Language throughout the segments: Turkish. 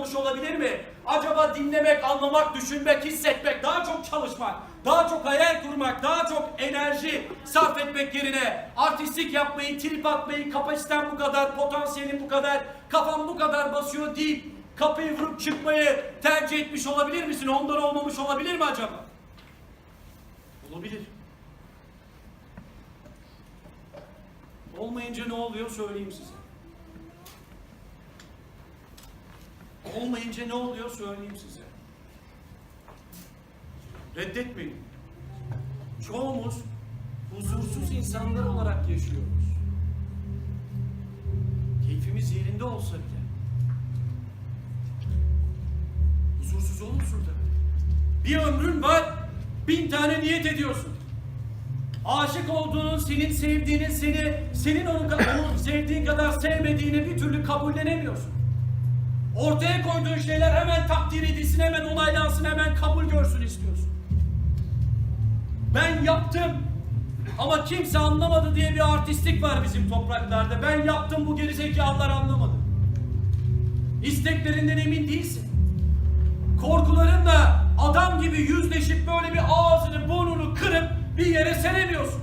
olmamış olabilir mi? Acaba dinlemek, anlamak, düşünmek, hissetmek, daha çok çalışmak, daha çok hayal kurmak, daha çok enerji sarf etmek yerine artistlik yapmayı, trip atmayı, kapasitem bu kadar, potansiyelim bu kadar, kafam bu kadar basıyor deyip kapıyı vurup çıkmayı tercih etmiş olabilir misin? Ondan olmamış olabilir mi acaba? Olabilir. Olmayınca ne oluyor söyleyeyim size. Olmayınca ne oluyor söyleyeyim size. Reddetmeyin. Çoğumuz huzursuz insanlar olarak yaşıyoruz. Keyfimiz yerinde olsa bile. Huzursuz olursun tabii. Bir ömrün var, bin tane niyet ediyorsun. Aşık olduğunun, senin sevdiğinin, seni, senin onu, onu sevdiğin kadar sevmediğini bir türlü kabullenemiyorsun. Ortaya koyduğun şeyler hemen takdir edilsin, hemen onaylansın, hemen kabul görsün istiyorsun. Ben yaptım ama kimse anlamadı diye bir artistlik var bizim topraklarda. Ben yaptım bu gerizekalılar anlamadı. İsteklerinden emin değilsin. Korkularınla adam gibi yüzleşip böyle bir ağzını burnunu kırıp bir yere seremiyorsun.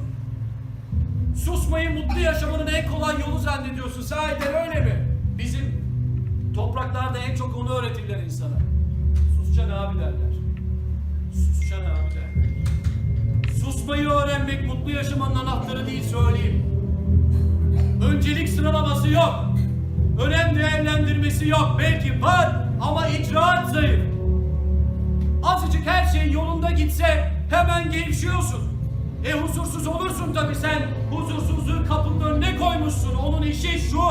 Susmayı mutlu yaşamanın en kolay yolu zannediyorsun. Sahiden öyle mi? Topraklarda en çok onu öğretirler insana. Susacaksın abi derler. Susacaksın abi derler. Susmayı öğrenmek mutlu yaşamanın anahtarı değil söyleyeyim. Öncelik sıralaması yok. Önem değerlendirmesi yok. Belki var ama icraat zayıf. Azıcık her şey yolunda gitse hemen gevşiyorsun. E huzursuz olursun tabii sen. Huzursuzluğu kapının önüne koymuşsun. Onun işi şu.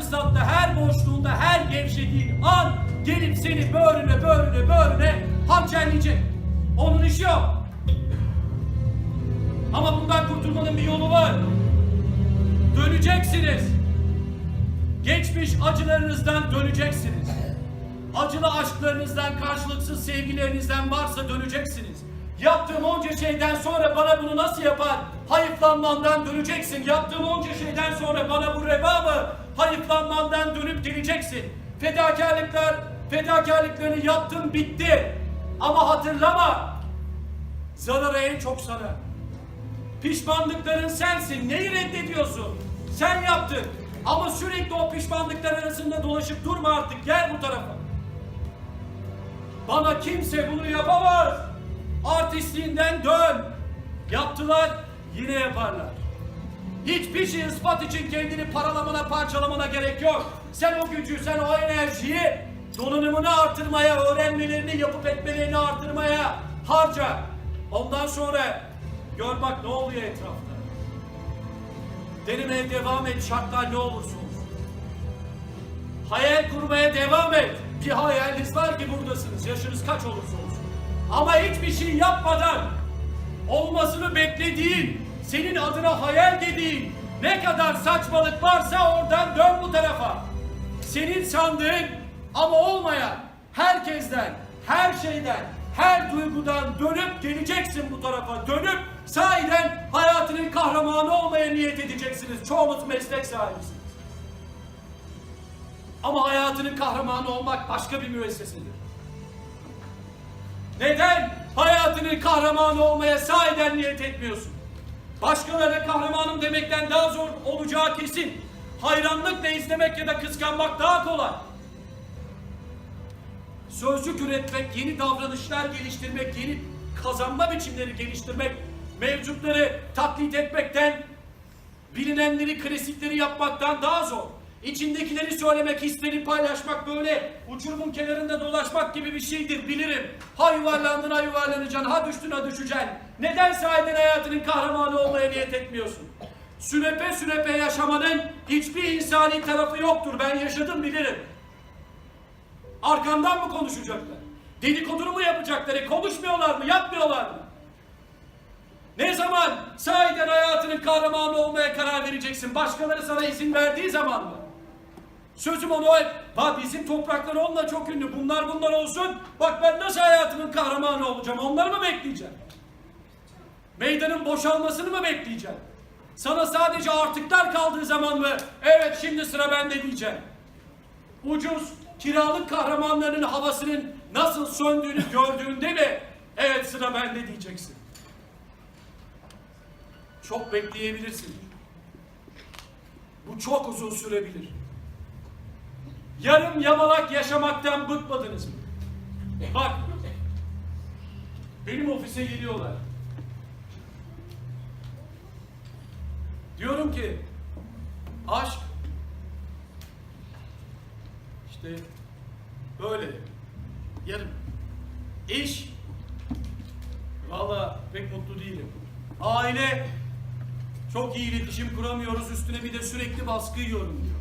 Fırsatta, her boşluğunda, her gevşediğin an gelip seni böğrüne, böğrüne, böğrüne hançerleyecek. Onun işi yok. Ama bundan kurtulmanın bir yolu var. Döneceksiniz. Geçmiş acılarınızdan döneceksiniz. Acılı aşklarınızdan, karşılıksız sevgilerinizden varsa döneceksiniz. Yaptığım onca şeyden sonra bana bunu nasıl yapar? Hayıflanmandan döneceksin. Yaptığım onca şeyden sonra bana bu reva mı? Hayıflanmandan dönüp geleceksin. Fedakarlıklar, fedakarlıklarını yaptın bitti. Ama hatırlama. Zararı en çok sana. Pişmanlıkların sensin. Neyi reddediyorsun? Sen yaptın. Ama sürekli o pişmanlıklar arasında dolaşıp durma artık. Gel bu tarafa. Bana kimse bunu yapamaz. Artistliğinden dön. Yaptılar, yine yaparlar. Hiçbir şey ispat için kendini paralamana, parçalamana gerek yok. Sen o gücü, sen o enerjiyi donanımını artırmaya, öğrenmelerini, yapıp etmelerini artırmaya harca. Ondan sonra gör bak ne oluyor etrafta. Denemeye devam et şartlar ne olursa olsun. Hayal kurmaya devam et. Bir hayaliniz var ki buradasınız. Yaşınız kaç olursa olsun. Ama hiçbir şey yapmadan olmasını beklediğin, senin adına hayal dediğin ne kadar saçmalık varsa oradan dön bu tarafa. Senin sandığın ama olmayan herkesten, her şeyden, her duygudan dönüp geleceksin bu tarafa. Dönüp sahiden hayatının kahramanı olmaya niyet edeceksiniz. Çoğunuz meslek sahibisiniz. Ama hayatının kahramanı olmak başka bir müessesedir. Neden hayatının kahramanı olmaya sahiden niyet etmiyorsun? Başkalarına kahramanım demekten daha zor olacağı kesin. Hayranlıkla izlemek ya da kıskanmak daha kolay. Sözcük üretmek, yeni davranışlar geliştirmek, yeni kazanma biçimleri geliştirmek, mevcutları taklit etmekten, bilinenleri, klasikleri yapmaktan daha zor. İçindekileri söylemek, hisleri paylaşmak böyle uçurumun kenarında dolaşmak gibi bir şeydir bilirim. Ha yuvarlandın ha yuvarlanacaksın, ha düştün ha düşeceksin. Neden sahiden hayatının kahramanı olmaya niyet etmiyorsun? Sünepe sünepe yaşamanın hiçbir insani tarafı yoktur. Ben yaşadım bilirim. Arkandan mı konuşacaklar? Dedikodunu mu yapacaklar? E konuşmuyorlar mı? Yapmıyorlar mı? Ne zaman sahiden hayatının kahramanı olmaya karar vereceksin? Başkaları sana izin verdiği zaman mı? Sözüm onu hep, bak bizim topraklar onunla çok ünlü, bunlar bunlar olsun, bak ben nasıl hayatımın kahramanı olacağım, onları mı bekleyeceğim? Meydanın boşalmasını mı bekleyeceğim? Sana sadece artıklar kaldığı zaman mı, evet şimdi sıra bende diyeceğim. Ucuz, kiralık kahramanlarının havasının nasıl söndüğünü gördüğünde mi evet sıra bende diyeceksin. Çok bekleyebilirsin. Bu çok uzun sürebilir. Yarım yamalak yaşamaktan bıkmadınız mı? Bak, benim ofise geliyorlar. Diyorum ki, aşk işte böyle yarım. İş valla pek mutlu değilim. Aile çok iyi iletişim kuramıyoruz üstüne bir de sürekli baskı yiyorum diyor.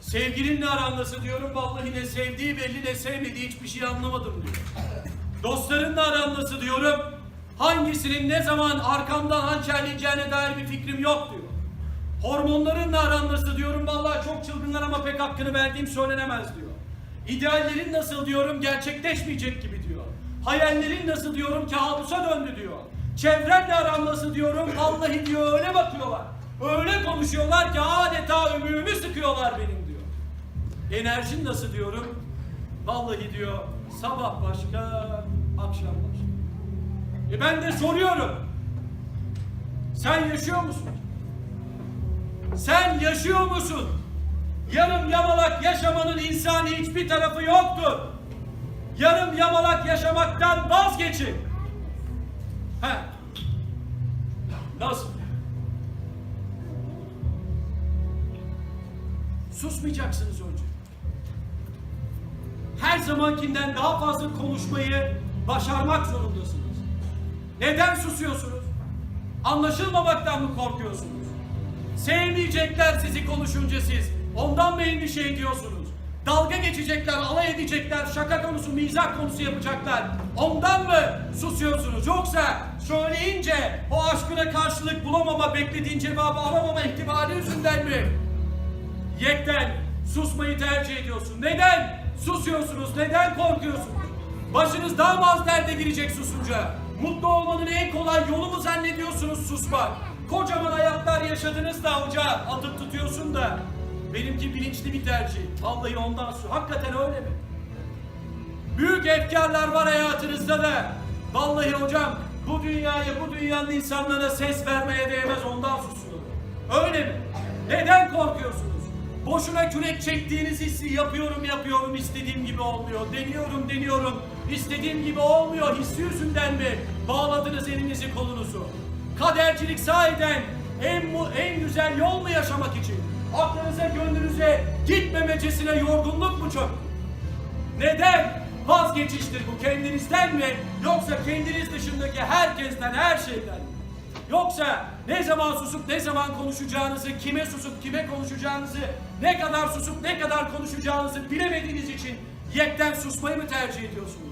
Sevgilinle aran nasıl diyorum vallahi ne sevdiği belli ne sevmediği hiçbir şey anlamadım diyor. Dostlarınla aran nasıl diyorum hangisinin ne zaman arkamdan hançerleyeceğine dair bir fikrim yok diyor. Hormonlarınla aran nasıl diyorum vallahi çok çılgınlar ama pek hakkını verdiğim söylenemez diyor. İdeallerin nasıl diyorum gerçekleşmeyecek gibi diyor. Hayallerin nasıl diyorum kabusa döndü diyor. Çevrenle aran nasıl diyorum vallahi diyor öyle bakıyorlar. Öyle konuşuyorlar ki adeta ümüğümü sıkıyorlar benim. Enerjin nasıl diyorum? Vallahi diyor sabah başka, akşam başka. E ben de soruyorum. Sen yaşıyor musun? Sen yaşıyor musun? Yarım yamalak yaşamanın insani hiçbir tarafı yoktur. Yarım yamalak yaşamaktan vazgeçin. He. Nasıl? Susmayacaksınız önce. Her zamankinden daha fazla konuşmayı başarmak zorundasınız. Neden susuyorsunuz? Anlaşılmamaktan mı korkuyorsunuz? Sevmeyecekler sizi konuşunca siz. Ondan mı endişe ediyorsunuz? Dalga geçecekler, alay edecekler, şaka konusu, mizah konusu yapacaklar. Ondan mı susuyorsunuz? Yoksa söyleyince o aşkına karşılık bulamama, beklediğin cevabı alamama ihtimali yüzünden mi? Yekten susmayı tercih ediyorsun. Neden susuyorsunuz? Neden korkuyorsunuz? Başınız daha mı az derde girecek susunca? Mutlu olmanın en kolay yolu mu zannediyorsunuz susmak? Kocaman hayatlar yaşadınız da hoca atıp tutuyorsun da. Benimki bilinçli bir tercih. Vallahi ondan su. Hakikaten öyle mi? Büyük efkarlar var hayatınızda da. Vallahi hocam bu dünyaya, bu dünyanın insanlara ses vermeye değmez ondan susuyorum. Öyle mi? Neden korkuyorsunuz? Boşuna kürek çektiğiniz hissi yapıyorum yapıyorum istediğim gibi olmuyor. Deniyorum deniyorum istediğim gibi olmuyor hissi yüzünden mi bağladınız elinizi kolunuzu? Kadercilik sahiden en, en güzel yol mu yaşamak için? Aklınıza gönlünüze gitmemecesine yorgunluk mu çok? Neden? Vazgeçiştir bu kendinizden mi? Yoksa kendiniz dışındaki herkesten, her şeyden mi? Yoksa ne zaman susup ne zaman konuşacağınızı, kime susup kime konuşacağınızı, ne kadar susup ne kadar konuşacağınızı bilemediğiniz için yekten susmayı mı tercih ediyorsunuz?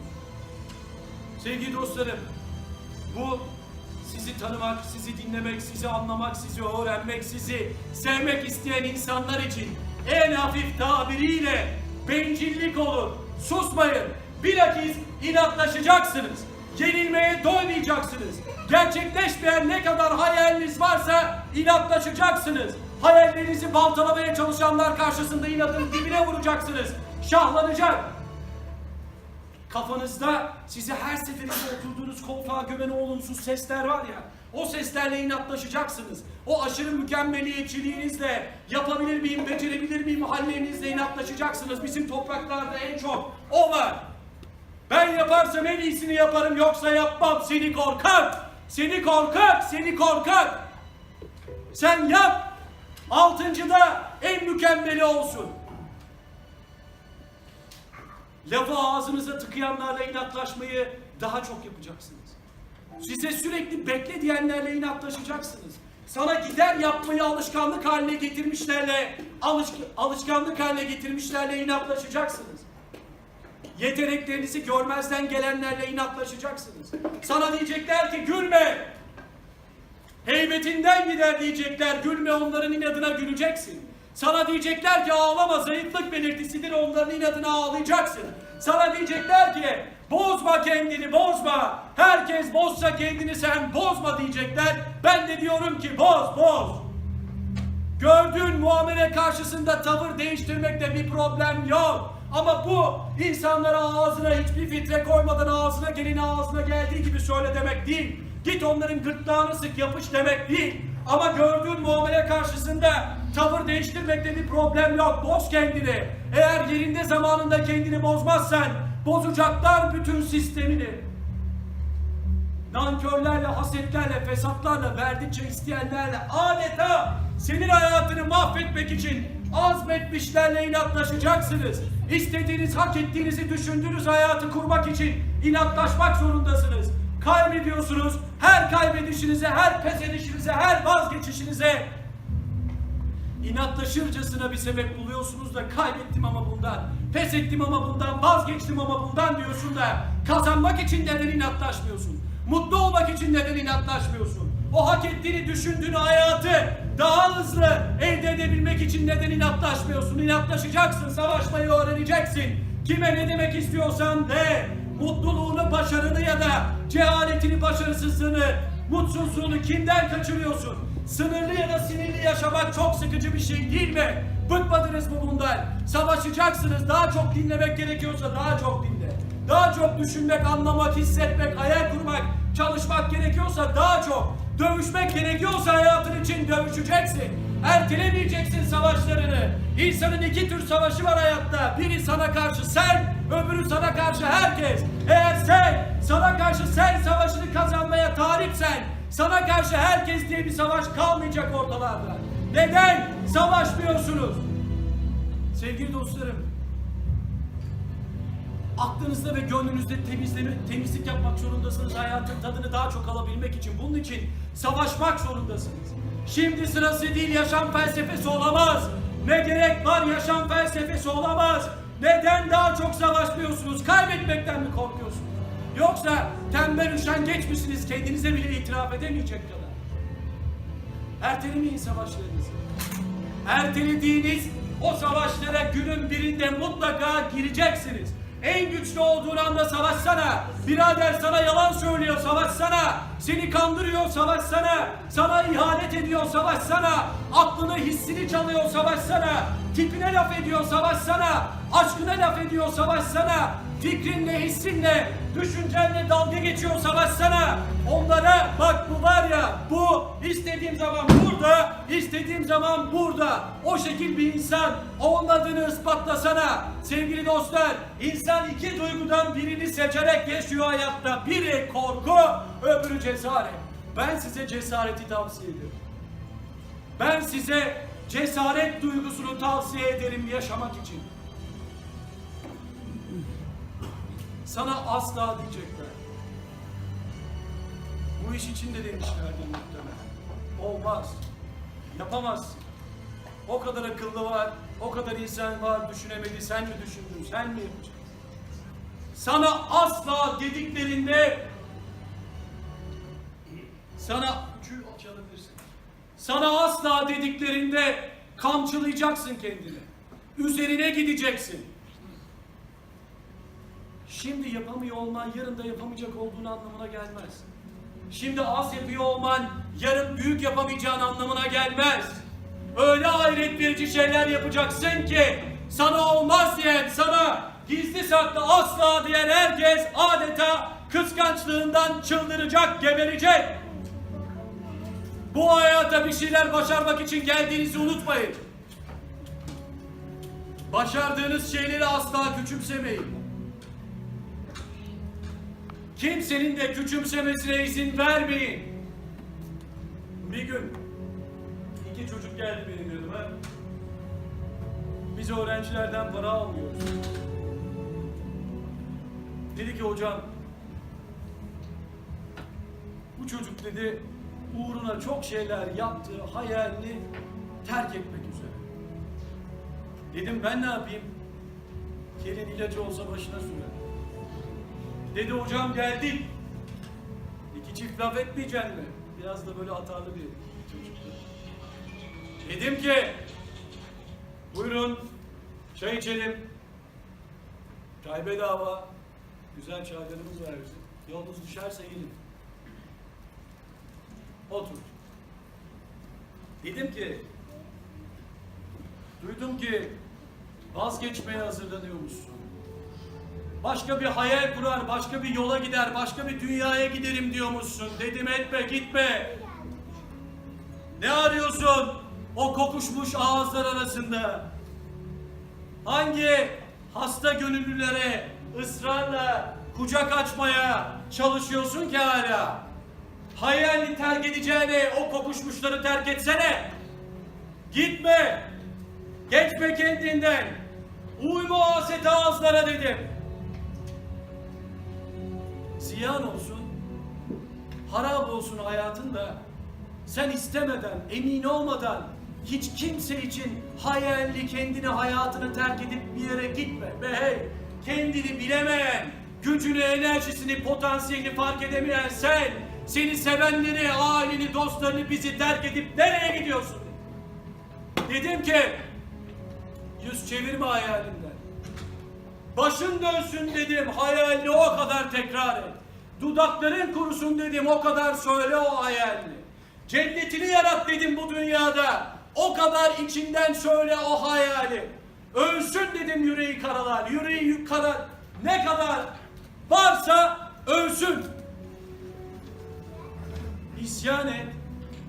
Sevgili dostlarım, bu sizi tanımak, sizi dinlemek, sizi anlamak, sizi öğrenmek, sizi sevmek isteyen insanlar için en hafif tabiriyle bencillik olur. Susmayın. Bilakis inatlaşacaksınız. Yenilmeye doymayacaksınız. Gerçekleşmeyen ne kadar hayaliniz varsa inatlaşacaksınız. Hayallerinizi baltalamaya çalışanlar karşısında inadın dibine vuracaksınız. Şahlanacak. Kafanızda size her seferinde oturduğunuz koltuğa gömen olumsuz sesler var ya. O seslerle inatlaşacaksınız. O aşırı mükemmeliyetçiliğinizle yapabilir miyim, becerebilir miyim hallerinizle inatlaşacaksınız. Bizim topraklarda en çok o var. Ben yaparsam en iyisini yaparım yoksa yapmam. Seni korkak, seni korkak, seni korkak. Sen yap. Altıncıda en mükemmeli olsun. Lafı ağzınıza tıkayanlarla inatlaşmayı daha çok yapacaksınız. Size sürekli bekle diyenlerle inatlaşacaksınız. Sana gider yapmayı alışkanlık haline getirmişlerle, alış, alışkanlık haline getirmişlerle inatlaşacaksınız. Yeteneklerinizi görmezden gelenlerle inatlaşacaksınız. Sana diyecekler ki gülme. Heybetinden gider diyecekler. Gülme onların inadına güleceksin. Sana diyecekler ki ağlama zayıflık belirtisidir onların inadına ağlayacaksın. Sana diyecekler ki bozma kendini bozma. Herkes bozsa kendini sen bozma diyecekler. Ben de diyorum ki boz boz. Gördüğün muamele karşısında tavır değiştirmekte bir problem yok. Ama bu insanlara ağzına hiçbir filtre koymadan ağzına geleni ağzına geldiği gibi söyle demek değil. Git onların gırtlağını sık yapış demek değil. Ama gördüğün muamele karşısında tavır değiştirmekte bir problem yok. Boz kendini. Eğer yerinde zamanında kendini bozmazsan bozacaklar bütün sistemini. Nankörlerle, hasetlerle, fesatlarla, verdikçe isteyenlerle adeta senin hayatını mahvetmek için azmetmişlerle inatlaşacaksınız. İstediğiniz, hak ettiğinizi düşündüğünüz hayatı kurmak için inatlaşmak zorundasınız. Kaybediyorsunuz. Her kaybedişinize, her pes edişinize, her vazgeçişinize İnatlaşırcasına bir sebep buluyorsunuz da kaybettim ama bundan, pes ettim ama bundan, vazgeçtim ama bundan diyorsun da kazanmak için neden inatlaşmıyorsun? Mutlu olmak için neden inatlaşmıyorsun? O hak ettiğini düşündüğün hayatı daha hızlı elde edebilmek için neden inatlaşmıyorsun? İnatlaşacaksın, savaşmayı öğreneceksin. Kime ne demek istiyorsan de, mutluluğunu, başarını ya da cehaletini, başarısızlığını, mutsuzluğunu kimden kaçırıyorsun? Sınırlı ya da sinirli yaşamak çok sıkıcı bir şey değil mi? Bıkmadınız mı bundan? Savaşacaksınız. Daha çok dinlemek gerekiyorsa daha çok dinle. Daha çok düşünmek, anlamak, hissetmek, hayal kurmak, çalışmak gerekiyorsa daha çok. Dövüşmek gerekiyorsa hayatın için dövüşeceksin. Ertelemeyeceksin savaşlarını. İnsanın iki tür savaşı var hayatta. Biri sana karşı sen, öbürü sana karşı herkes. Eğer sen, sana karşı sen savaşını kazanmaya talipsen, sana karşı herkes diye bir savaş kalmayacak ortalarda. Neden savaşmıyorsunuz? Sevgili dostlarım, aklınızda ve gönlünüzde temizleme, temizlik yapmak zorundasınız. Hayatın tadını daha çok alabilmek için. Bunun için savaşmak zorundasınız. Şimdi sırası değil yaşam felsefesi olamaz. Ne gerek var yaşam felsefesi olamaz. Neden daha çok savaşmıyorsunuz? Kaybetmekten mi korkuyorsunuz? Yoksa tembel üşengeç misiniz kendinize bile itiraf edemeyecek kadar? Ertelemeyin savaşlarınızı. Ertelediğiniz o savaşlara günün birinde mutlaka gireceksiniz. En güçlü olduğun anda savaşsana. Birader sana yalan söylüyor savaşsana. Seni kandırıyor savaşsana. Sana ihanet ediyor savaşsana. Aklını hissini çalıyor savaşsana. Tipine laf ediyor savaşsana. Aşkına laf ediyor savaşsana. Fikrinle, hissinle, düşüncenle dalga geçiyor savaşsana. Onlara bak bu var ya bu istediğim zaman burada, istediğim zaman burada. O şekil bir insan olmadığını ispatlasana. Sevgili dostlar, insan iki duygudan birini seçerek yaşıyor hayatta. Biri korku, öbürü cesaret. Ben size cesareti tavsiye ediyorum. Ben size cesaret duygusunu tavsiye ederim yaşamak için. Sana asla diyecekler. Bu iş için de demişlerdir muhtemelen. Olmaz. Yapamazsın. O kadar akıllı var, o kadar insan var düşünemedi. Sen mi düşündün, sen mi yapacaksın? Sana asla dediklerinde sana üçü çalabilirsin. Sana asla dediklerinde kamçılayacaksın kendini. Üzerine gideceksin. Şimdi yapamıyor olman yarın da yapamayacak olduğun anlamına gelmez. Şimdi az yapıyor olman yarın büyük yapamayacağın anlamına gelmez. Öyle hayret verici şeyler yapacaksın ki sana olmaz diyen, sana gizli saklı asla diyen herkes adeta kıskançlığından çıldıracak, geberecek. Bu hayata bir şeyler başarmak için geldiğinizi unutmayın. Başardığınız şeyleri asla küçümsemeyin. Kimsenin de küçümsemesine izin vermeyin. Bir gün iki çocuk geldi benim yanıma. Biz öğrencilerden para almıyoruz. Dedi ki hocam bu çocuk dedi uğruna çok şeyler yaptı, hayalini terk etmek üzere. Dedim ben ne yapayım? Kelin ilacı olsa başına sürer. Dedi hocam geldik. İki çift laf etmeyeceksin mi? Biraz da böyle atarlı bir çocuktu. Dedim ki buyurun çay içelim. Çay bedava. Güzel çaylarımız var bizim. Yolunuz düşerse gelin. Otur. Dedim ki duydum ki vazgeçmeye hazırlanıyormuşsun. Başka bir hayal kurar, başka bir yola gider, başka bir dünyaya giderim diyormuşsun. Dedim etme, gitme. Ne arıyorsun o kokuşmuş ağızlar arasında? Hangi hasta gönüllülere ısrarla kucak açmaya çalışıyorsun ki hala? Hayalini terk edeceğine o kokuşmuşları terk etsene. Gitme. Geçme kendinden. Uyma o haset ağızlara dedim. Ziyan olsun. Harap olsun hayatın da sen istemeden, emin olmadan hiç kimse için hayalli kendini, hayatını terk edip bir yere gitme. Be hey, kendini bilemeyen, gücünü, enerjisini, potansiyelini fark edemeyen sen, seni sevenleri, aileni, dostlarını, bizi terk edip nereye gidiyorsun? Dedim ki, yüz çevirme hayalinden. Başın dönsün dedim, hayalini o kadar tekrar et. Dudakların kurusun dedim, o kadar söyle o hayalini. Cennetini yarat dedim bu dünyada. O kadar içinden söyle o hayali. Ölsün dedim yüreği karalar, yüreği kara ne kadar varsa ölsün. İsyan et,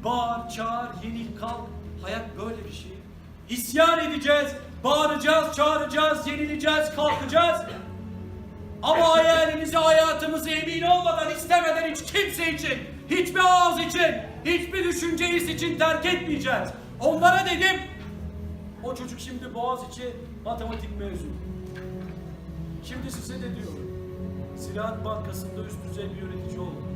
bağır, çağır, yenil, kalk. Hayat böyle bir şey. İsyan edeceğiz, bağıracağız, çağıracağız, yenileceğiz, kalkacağız. Ama hayalimizi, hayatımızı emin olmadan, istemeden hiç kimse için, hiçbir ağız için, hiçbir düşünce his için terk etmeyeceğiz. Onlara dedim, o çocuk şimdi Boğaziçi matematik mezunu. Şimdi size de diyorum, Ziraat Bankası'nda üst düzey bir yönetici olun.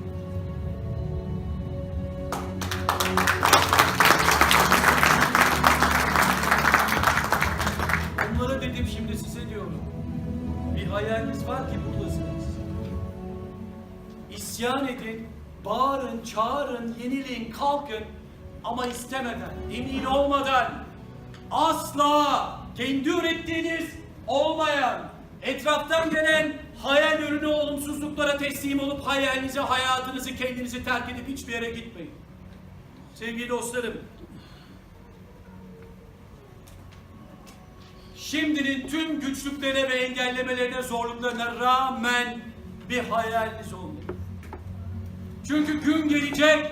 İsyan edin, bağırın, çağırın, yenilin, kalkın ama istemeden, emin olmadan asla kendi ürettiğiniz olmayan, etraftan gelen hayal ürünü olumsuzluklara teslim olup hayalinizi, hayatınızı, kendinizi terk edip hiçbir yere gitmeyin. Sevgili dostlarım, Şimdinin tüm güçlüklerine ve engellemelerine, zorluklarına rağmen bir hayaliniz olmalı. Çünkü gün gelecek,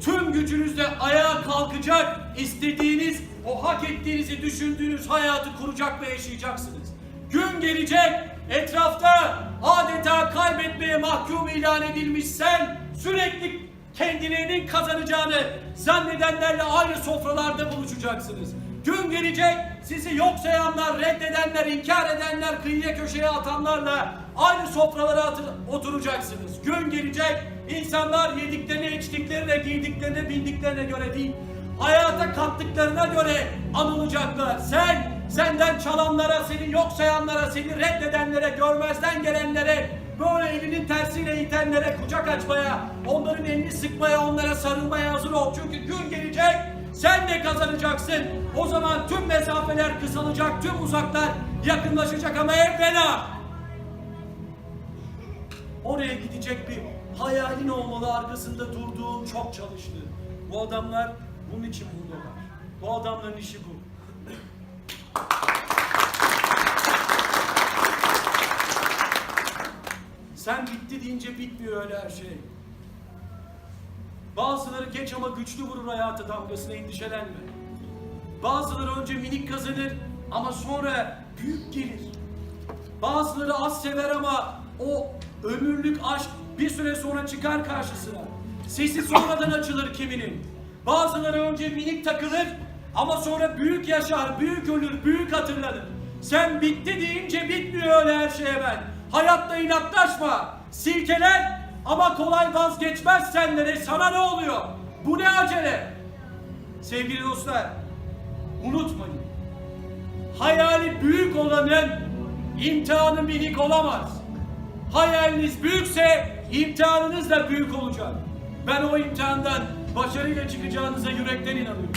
tüm gücünüzle ayağa kalkacak, istediğiniz, o hak ettiğinizi düşündüğünüz hayatı kuracak ve yaşayacaksınız. Gün gelecek, etrafta adeta kaybetmeye mahkum ilan edilmiş sen, sürekli kendilerinin kazanacağını zannedenlerle aynı sofralarda buluşacaksınız. Gün gelecek sizi yok sayanlar, reddedenler, inkar edenler, kıyıya köşeye atanlarla aynı sofralara oturacaksınız. Gün gelecek insanlar yediklerine, içtiklerine, giydiklerine, bindiklerine göre değil, hayata kattıklarına göre anılacaklar. Sen, senden çalanlara, seni yok sayanlara, seni reddedenlere, görmezden gelenlere, böyle elinin tersiyle itenlere kucak açmaya, onların elini sıkmaya, onlara sarılmaya hazır ol. Çünkü gün gelecek, sen de kazanacaksın. O zaman tüm mesafeler kısalacak, tüm uzaklar yakınlaşacak ama evvela oraya gidecek bir hayalin olmalı arkasında durduğun çok çalıştı. Bu adamlar bunun için buradalar. Bu adamların işi bu. Sen bitti deyince bitmiyor öyle her şey. Bazıları geç ama güçlü vurur hayata damgasına endişelenme. Bazıları önce minik kazanır ama sonra büyük gelir. Bazıları az sever ama o ömürlük aşk bir süre sonra çıkar karşısına. Sesi sonradan açılır kiminin. Bazıları önce minik takılır ama sonra büyük yaşar, büyük ölür, büyük hatırlanır. Sen bitti deyince bitmiyor öyle her şey hemen. Hayatta inatlaşma. Silkeler ama kolay vazgeçmez senlere. Sana ne oluyor? Bu ne acele? Sevgili dostlar, unutmayın. Hayali büyük olanın imtihanı minik olamaz. Hayaliniz büyükse imtihanınız da büyük olacak. Ben o imtihandan başarıyla çıkacağınıza yürekten inanıyorum.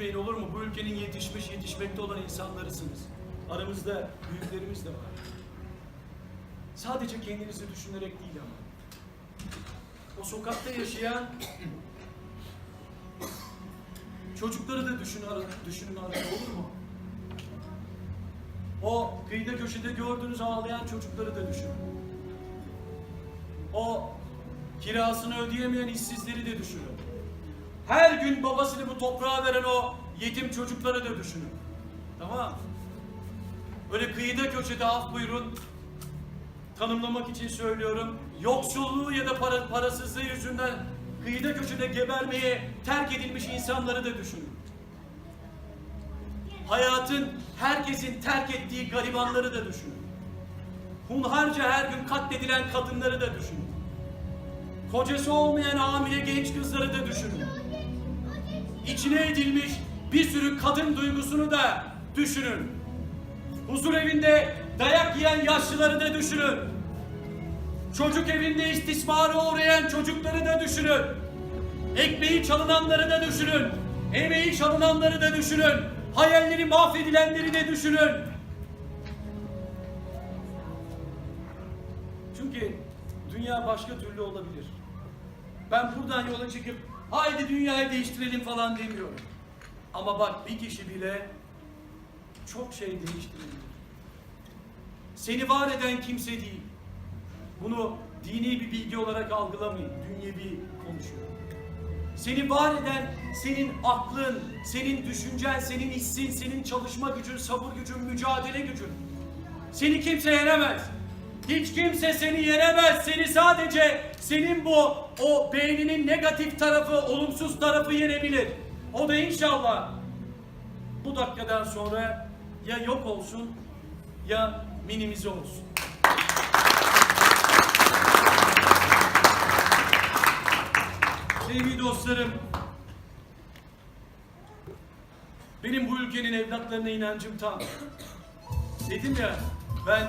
Düşünmeyin olur mu? Bu ülkenin yetişmiş, yetişmekte olan insanlarısınız. Aramızda büyüklerimiz de var. Sadece kendinizi düşünerek değil ama. O sokakta yaşayan çocukları da düşünün, ara- düşünün arada olur mu? O kıyıda köşede gördüğünüz ağlayan çocukları da düşünün. O kirasını ödeyemeyen işsizleri de düşünün. Her gün babasını bu toprağa veren o yetim çocukları da düşünün. Tamam. Öyle kıyıda köşede af buyurun. Tanımlamak için söylüyorum. Yoksulluğu ya da para, parasızlığı yüzünden kıyıda köşede gebermeye terk edilmiş insanları da düşünün. Hayatın herkesin terk ettiği garibanları da düşünün. Hunharca her gün katledilen kadınları da düşünün. Kocası olmayan hamile genç kızları da düşünün. İçine edilmiş bir sürü kadın duygusunu da düşünün. Huzur evinde dayak yiyen yaşlıları da düşünün. Çocuk evinde istismara uğrayan çocukları da düşünün. Ekmeği çalınanları da düşünün. Emeği çalınanları da düşünün. Hayalleri mahvedilenleri de düşünün. Çünkü dünya başka türlü olabilir. Ben buradan yola çıkıp haydi dünyayı değiştirelim falan demiyorum. Ama bak bir kişi bile çok şey değiştirebilir. Seni var eden kimse değil. Bunu dini bir bilgi olarak algılamayın. Dünyevi konuşuyorum. Seni var eden senin aklın, senin düşüncen, senin hissin, senin çalışma gücün, sabır gücün, mücadele gücün. Seni kimse yenemez. Hiç kimse seni yenemez. Seni sadece senin bu o beyninin negatif tarafı, olumsuz tarafı yenebilir. O da inşallah bu dakikadan sonra ya yok olsun ya minimize olsun. Sevgili dostlarım, benim bu ülkenin evlatlarına inancım tam. Dedim ya, ben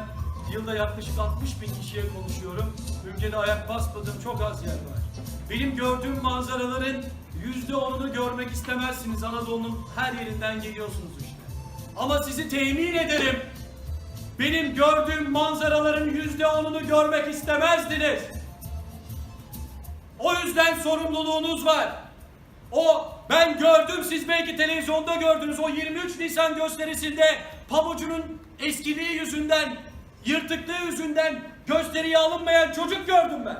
yılda yaklaşık 60 bin kişiye konuşuyorum. Ülkede ayak basmadığım çok az yer var. Benim gördüğüm manzaraların yüzde onunu görmek istemezsiniz. Anadolu'nun her yerinden geliyorsunuz işte. Ama sizi temin ederim. Benim gördüğüm manzaraların yüzde onunu görmek istemezdiniz. O yüzden sorumluluğunuz var. O ben gördüm siz belki televizyonda gördünüz o 23 Nisan gösterisinde pabucunun eskiliği yüzünden, yırtıklığı yüzünden gösteriye alınmayan çocuk gördüm ben.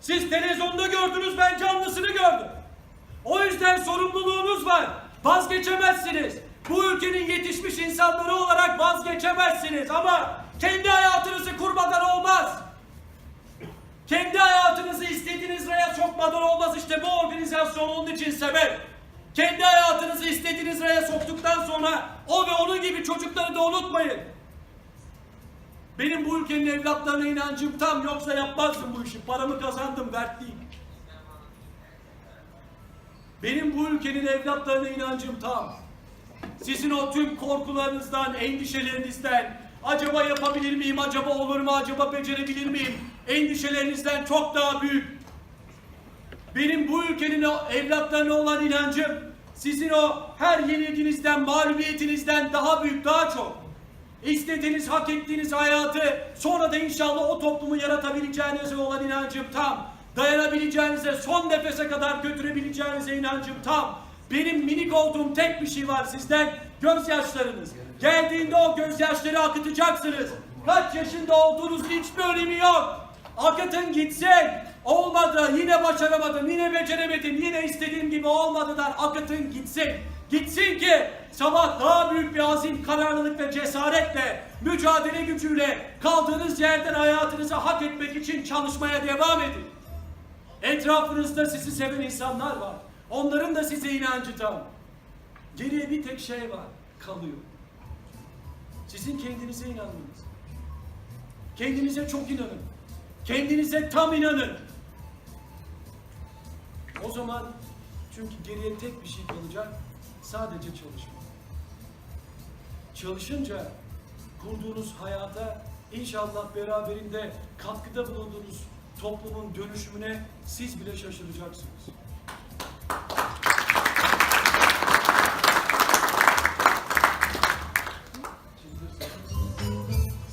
Siz televizyonda gördünüz ben canlısını gördüm. O yüzden sorumluluğunuz var. Vazgeçemezsiniz. Bu ülkenin yetişmiş insanları olarak vazgeçemezsiniz ama kendi hayatınızı kurmadan olmaz. Kendi hayatınızı istediğiniz raya sokmadan olmaz işte bu organizasyon onun için sebep. Kendi hayatınızı istediğiniz raya soktuktan sonra o ve onun gibi çocukları da unutmayın. Benim bu ülkenin evlatlarına inancım tam yoksa yapmazdım bu işi. Paramı kazandım dert. Benim bu ülkenin evlatlarına inancım tam. Sizin o tüm korkularınızdan, endişelerinizden, acaba yapabilir miyim, acaba olur mu, acaba becerebilir miyim? Endişelerinizden çok daha büyük. Benim bu ülkenin evlatlarına olan inancım, sizin o her yenilginizden, mağlubiyetinizden daha büyük, daha çok. İstediğiniz, hak ettiğiniz hayatı sonra da inşallah o toplumu yaratabileceğinize olan inancım tam. Dayanabileceğinize, son nefese kadar götürebileceğinize inancım tam. Benim minik olduğum tek bir şey var sizden, gözyaşlarınız. Geldiğinde o gözyaşları akıtacaksınız. Kaç yaşında olduğunuz hiçbir önemi yok. Akıtın gitsin. Olmadı, yine başaramadım, yine beceremedim, yine istediğim gibi olmadılar. Akıtın gitsin. Gitsin ki sabah daha büyük bir azim, kararlılık ve cesaretle, mücadele gücüyle kaldığınız yerden hayatınızı hak etmek için çalışmaya devam edin. Etrafınızda sizi seven insanlar var. Onların da size inancı tam. Geriye bir tek şey var, kalıyor. Sizin kendinize inanmanız. Kendinize çok inanın. Kendinize tam inanın. O zaman çünkü geriye tek bir şey kalacak. Sadece çalışmak. Çalışınca kurduğunuz hayata inşallah beraberinde katkıda bulunduğunuz toplumun dönüşümüne siz bile şaşıracaksınız.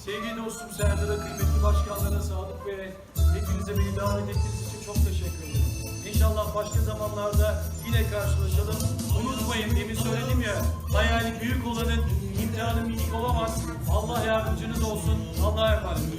Sevgili dostum, Serdar'a, kıymetli başkanlara, Sadık Bey'e, hepinize beni davet ettiğiniz için çok teşekkür ederim. İnşallah başka zamanlarda yine karşılaşalım. Unutmayın, demin söyledim ya, hayali büyük olanın imtihanı minik olamaz. Allah yardımcınız olsun. Allah'a emanet.